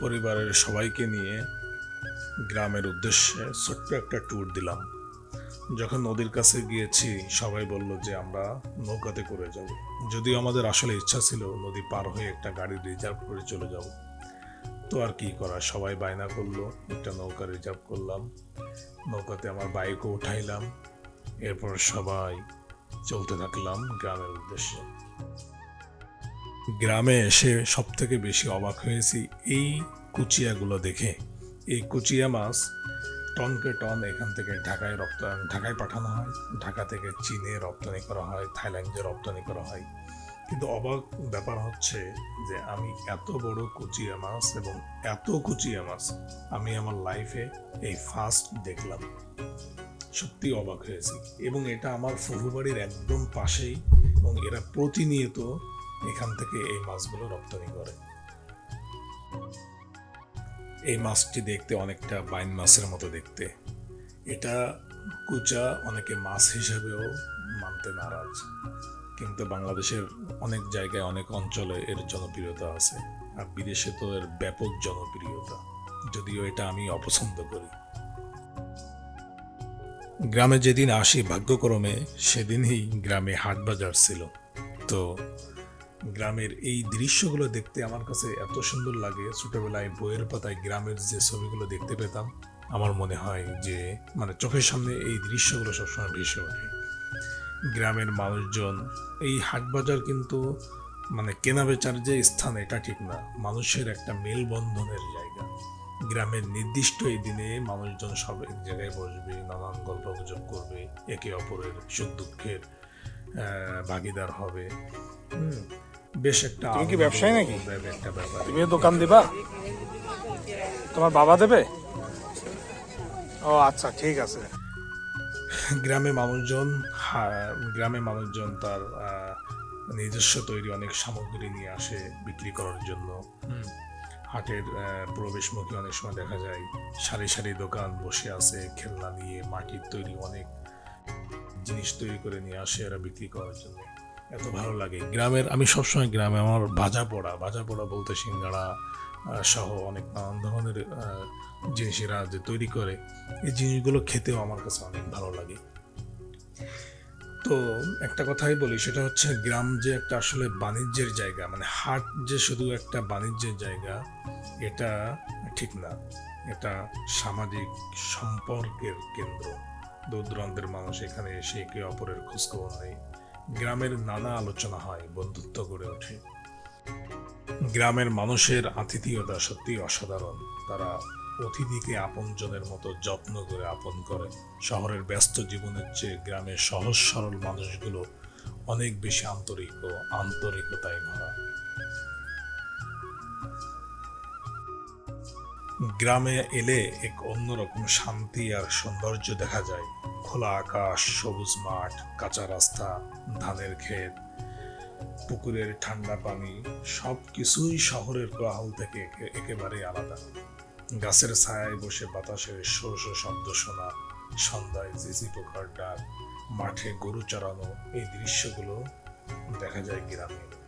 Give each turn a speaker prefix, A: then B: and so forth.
A: পরিবারের সবাইকে নিয়ে গ্রামের উদ্দেশ্যে ছোট্ট একটা ট্যুর দিলাম। যখন নদীর কাছে গিয়েছি, সবাই বলল যে আমরা নৌকাতে করে যাব। যদিও আমাদের আসলে ইচ্ছা ছিল নদী পার হয়ে একটা গাড়ি রিজার্ভ করে চলে যাব। তো আর কি করা, সবাই বায়না করল, একটা নৌকা রিজার্ভ করলাম। নৌকাতে আমার বাইকও উঠাইলাম। এরপর সবাই চলতে থাকলাম গ্রামের উদ্দেশ্যে। গ্রামে এসে সব থেকে বেশি অবাক হয়েছি এই কুচিয়াগুলো দেখে। এই কুচিয়া মাছ টনকে টন এখান থেকে ঢাকায় রপ্তানি, ঢাকায় পাঠানো হয়। ঢাকা থেকে চীনে রপ্তানি করা হয়, থাইল্যান্ডে রপ্তানি করা হয়। কিন্তু অবাক ব্যাপার হচ্ছে যে আমি এত বড় কুচিয়া মাছ এবং এত কুচিয়া মাছ আমি আমার লাইফে এই ফার্স্ট দেখলাম। সত্যি অবাক হয়েছি। এবং এটা আমার ফুফুবাড়ির একদম পাশেই এবং এরা প্রতিনিয়ত এখান থেকে এই মাছগুলো রপ্তানি করে। এই মাছটি দেখতে অনেকটা বাইন মাছের মতো দেখতে। এটা কুচা অনেকে মাছ হিসেবেও মানতে নারাজ। কিন্তু বাংলাদেশের অনেক জায়গায়, অনেক অঞ্চলে এর জনপ্রিয়তা আছে। আর বিদেশে তো এর ব্যাপক জনপ্রিয়তা। যদিও এটা আমি অপছন্দ করি। গ্রামে যেদিন আসি, ভাগ্যক্রমে সেদিনই গ্রামে হাট বাজার ছিল। তো গ্রামের এই দৃশ্যগুলো দেখতে আমার কাছে এত সুন্দর লাগে। ছোটবেলায় বইয়ের পাতায় গ্রামের যে ছবিগুলো দেখতে পেতাম আমার মনে হয় যে মানে চোখের সামনে এই দৃশ্যগুলো সবসময় ভেসে ওঠে। গ্রামের মানুষজন এই হাট বাজার কিন্তু মানে কেনা বেচার যে স্থান এটা ঠিক না। মানুষের একটা মেলবন্ধনের জায়গা। গ্রামের নির্দিষ্ট এই দিনে মানুষজন সব এক জায়গায় বসবে নানান গল্প গুজব করবে একে অপরের সুখ দুঃখের ভাগিদার হবে। হুম, বেশ একটা
B: তুমি কি ব্যবসায়ী নাকি?
A: একটা ব্যাপার।
B: তুমি দোকান দিবা? তোমার বাবা দেবে? ও আচ্ছা ঠিক আছে।
A: গ্রামে মানুষজন গ্রামে মানুষজন তার নিজস্ব তৈরি অনেক সামগ্রী নিয়ে আসে বিক্রি করার জন্য। হাটের প্রবেশমুখী অনেক সময় দেখা যায় সারি সারি দোকান বসে আছে খেলনা নিয়ে মাটির তৈরি অনেক জিনিস তৈরি করে নিয়ে আসে এরা বিক্রি করার জন্য। এত ভালো লাগে। গ্রামের আমি সবসময় গ্রামে আমার ভাজা পোড়া ভাজা পোড়া বলতে সিঙ্গাড়া সহ অনেক নানান ধরনের আহ, জিনিস এরা যে তৈরি করে এই জিনিসগুলো খেতেও আমার কাছে অনেক ভালো লাগে। তো একটা কথাই বলি সেটা হচ্ছে গ্রাম যে একটা আসলে বাণিজ্যের জায়গা মানে হাট যে শুধু একটা বাণিজ্যের জায়গা এটা ঠিক না। এটা সামাজিক সম্পর্কের কেন্দ্র। দূর দূরান্তের মানুষ এখানে এসে একে অপরের খোঁজখবর নেই গ্রামের নানা আলোচনা হয়, বন্ধুত্ব গড়ে ওঠে। গ্রামের মানুষের আতিথিয়তা সত্যি অসাধারণ। তারা অতিথিকে আপনজনের মতো যত্ন করে আপন করে। শহরের ব্যস্ত জীবনের চেয়ে গ্রামের সহজ সরল মানুষগুলো অনেক বেশি আন্তরিক ও আন্তরিকতায় ভরা। গ্রামে এলে এক অন্যরকম শান্তি আর সৌন্দর্য দেখা যায়। খোলা আকাশ, সবুজ মাঠ, কাঁচা রাস্তা, ধানের ক্ষেত, পুকুরের ঠান্ডা পানি সব কিছুই শহরের কোলাহল থেকে একে- একেবারে আলাদা। গাছের ছায়ায় বসে বাতাসের শো শব্দ শোনা, সন্ধ্যায় জিজি পোকার ডাক, মাঠে গরু চড়ানো, এই দৃশ্যগুলো দেখা যায় গ্রামে।